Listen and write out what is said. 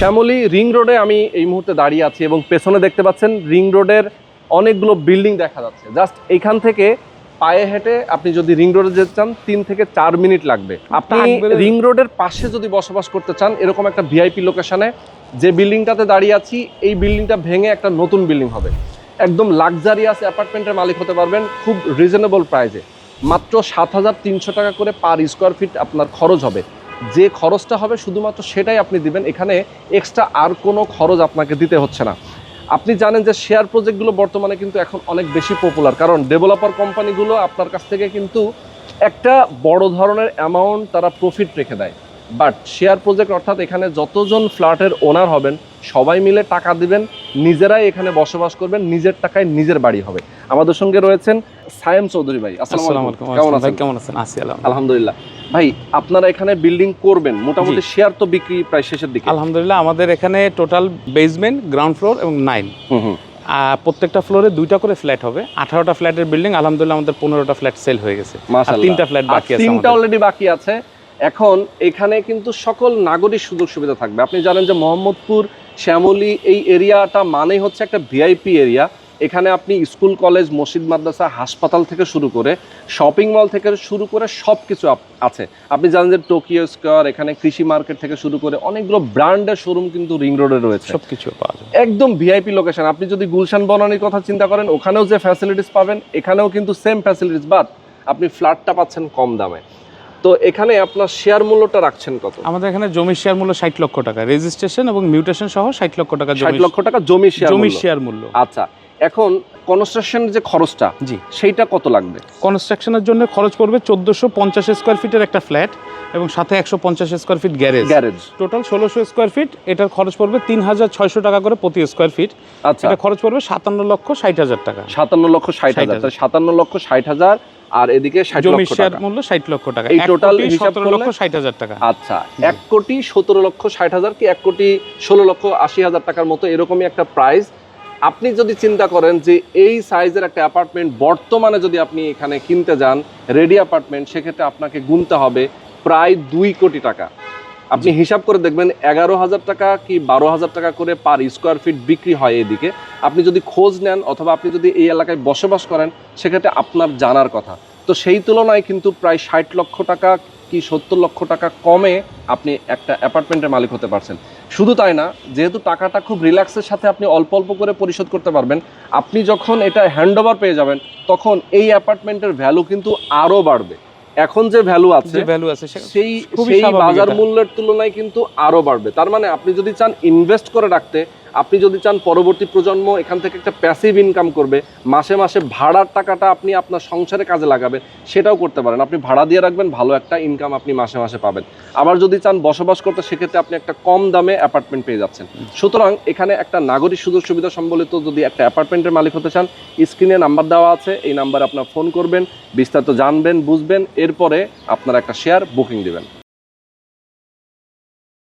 Shyamoli ring রোডে আমি এই মুহূর্তে দাঁড়িয়ে আছি এবং পেছনে দেখতে পাচ্ছেন রিং রোডের অনেকগুলো বিল্ডিং দেখা যাচ্ছে। জাস্ট এখান থেকে পায়ে হেঁটে আপনি যদি রিং রোডে যেতে চান তিন থেকে চার মিনিট লাগবে। আপনি রিং রোডের পাশে যদি বসবাস করতে চান এরকম একটা ভিআইপি লোকেশনে যে বিল্ডিংটাতে দাঁড়িয়ে আছি এই বিল্ডিংটা ভেঙে একটা নতুন বিল্ডিং হবে। একদম লাক্সারিয়াস অ্যাপার্টমেন্টের মালিক হতে পারবেন খুব রিজনেবল প্রাইজে মাত্র সাত হাজার তিনশো টাকা করে পার স্কোয়ার ফিট আপনার খরচ হবে। যে খরচটা হবে শুধুমাত্র সেটাই আপনি দিবেন। এখানে এক্সট্রা আর কোনো খরচ আপনাকে দিতে হচ্ছে না। আপনি জানেন যে শেয়ার প্রজেক্টগুলো বর্তমানে কিন্তু এখন অনেক বেশি পপুলার কারণ ডেভেলপার কোম্পানিগুলো আপনার কাছ থেকে কিন্তু একটা বড় ধরনের অ্যামাউন্ট তারা প্রফিট রেখে দেয়। বাট শেয়ার প্রজেক্ট অর্থাৎ এখানে যতজন ফ্ল্যাটের ওনার হবেন সবাই মিলে টাকা দিবেন নিজেরাই এখানে বসবাস করবেন নিজের টাকায় নিজের বাড়ি হবে। আমাদের সঙ্গে রয়েছেন সায়েম চৌধুরী ভাই। আসসালামু আলাইকুম। আছেন? কেমন আছেন? আলহামদুলিল্লাহ। ভাই আপনারা এখানে বিল্ডিং করবেন মোটামুটি শেয়ার তো বিক্রি প্রায় শেষের দিকে। আলহামদুলিল্লাহ আমাদের এখানে টোটাল বেসমেন্ট গ্রাউন্ড ফ্লোর এবং নাইন প্রত্যেকটা ফ্লোরে দুইটা করে ফ্ল্যাট হবে। আঠারোটা ফ্ল্যাটের বিল্ডিং আলহামদুলিল্লাহ আমাদের পনেরোটা ফ্ল্যাট সেল হয়ে গেছে। তিনটা ফ্ল্যাট বাকি আছে তিনটা অলরেডি বাকি আছে। এখন এখানে কিন্তু সকল নাগরিক সুযোগ সুবিধা থাকবে। আপনি জানেন যে মোহাম্মদপুর শ্যামলী এই এরিয়াটা মানেই হচ্ছে একটা ভিআইপি এরিয়া এখানে আপনি স্কুল কলেজ মসজিদ মাদ্রাসা হাসপাতাল থেকে শুরু করে শপিং মল থেকে শুরু করে সব কিছু আছে। আপনি জানেন যে টোকিও স্কোয়ার এখানে কৃষি মার্কেট থেকে শুরু করে অনেকগুলো ব্র্যান্ডের শোরুম কিন্তু রিং রোডে রয়েছে। সবকিছু পাওয়া যাবে একদম ভিআইপি লোকেশন। আপনি যদি গুলশান বনানির কথা চিন্তা করেন ওখানেও যে ফ্যাসিলিটিস পাবেন এখানেও কিন্তু সেম ফ্যাসিলিটিস বাট আপনি ফ্ল্যাটটা পাচ্ছেন কম দামে। তো এখানে আপনার শেয়ার মূল্যটা রাখছেন কত? আমাদের এখানে জমির শেয়ার মূল্য ষাট লক্ষ টাকা। রেজিস্ট্রেশন এবং মিউটেশন সহ ষাট লক্ষ টাকা ষাট লক্ষ টাকা জমি জমির শেয়ার মূল্য। আচ্ছা এখন কনস্ট্রাকশন যে খরচটা জি। সেইটা কত লাগবে? কনস্ট্রাকশনের জন্য খরচ পড়বে চোদ্দোশো পঞ্চাশ স্কোয়ার ফিটের একটা ফ্ল্যাট এবং সাথে একশো পঞ্চাশ square feet garage garage total ষোলোশো স্কোয়ার ফিট এটার খরচ পড়বে তিন হাজার ছয়শো টাকা করে প্রতি স্কোয়ার ফিট আচ্ছা। এটা খরচ পড়বে সাতান্ন লক্ষ ষাট হাজার টাকা। সাতান্ন লক্ষ ষাট হাজার। সাতান্ন লক্ষ ষাট হাজার আর এদিকে লক্ষ শেয়ার টাকা। মূল্য ষাট লক্ষ টাকা। এই টোটাল সতেরো লক্ষ ষাট হাজার টাকা। আচ্ছা এক কোটি সতেরো লক্ষ ষাট হাজার কি এক কোটি ষোলো লক্ষ আশি হাজার টাকার মতো এরকমই একটা প্রাইস আপনি যদি চিন্তা করেন যে এই সাইজের একটা অ্যাপার্টমেন্ট বর্তমানে যদি আপনি এখানে কিনতে যান রেডি অ্যাপার্টমেন্ট সেক্ষেত্রে আপনাকে গুনতে হবে প্রায় দুই কোটি টাকা। আপনি হিসাব করে দেখবেন এগারো হাজার টাকা কি বারো হাজার টাকা করে পার স্কোয়ার ফিট বিক্রি হয় এদিকে। আপনি যদি খোঁজ নেন অথবা আপনি যদি এই এলাকায় বসবাস করেন সেক্ষেত্রে আপনার জানার কথা। তো সেই তুলনায় কিন্তু প্রায় ষাট লক্ষ টাকা কি সত্তর লক্ষ টাকা কমে আপনি একটা অ্যাপার্টমেন্টের মালিক হতে পারছেন। শুধু তাই না যেহেতু টাকাটা খুব রিল্যাক্সের সাথে আপনি অল্প অল্প করে পরিশোধ করতে পারবেন আপনি যখন এটা হ্যান্ডওভার পেয়ে যাবেন তখন এই অ্যাপার্টমেন্টের ভ্যালু কিন্তু আরও বাড়বে। এখন যে ভ্যালু আছে ভ্যালু আছে সেই সেই বাজার মূল্যের তুলনায় কিন্তু আরও বাড়বে। তার মানে আপনি যদি চান ইনভেস্ট করে রাখতে আপনি যদি চান পরবর্তী প্রজন্ম এখান থেকে একটা প্যাসিভ ইনকাম করবে, মাসে মাসে ভাড়ার টাকাটা আপনি আপনার সংসারে কাজে লাগাবেন, সেটাও করতে পারেন। আপনি ভাড়া দিয়ে রাখবেন, ভালো একটা ইনকাম আপনি মাসে মাসে পাবেন। আবার যদি চান বসবাস করতে, সেক্ষেত্রে আপনি একটা কম দামে অ্যাপার্টমেন্ট পেয়ে যাচ্ছেন। সুতরাং এখানে একটা নাগরিক সুযোগ সুবিধা সম্বলিত যদি একটা অ্যাপার্টমেন্টের মালিক হতে চান স্ক্রিনে নাম্বার দেওয়া আছে, এই নাম্বারে আপনার ফোন করবেন, বিস্তারিত জানবেন, বুঝবেন, এরপরে আপনারা একটা শেয়ার বুকিং দিবেন।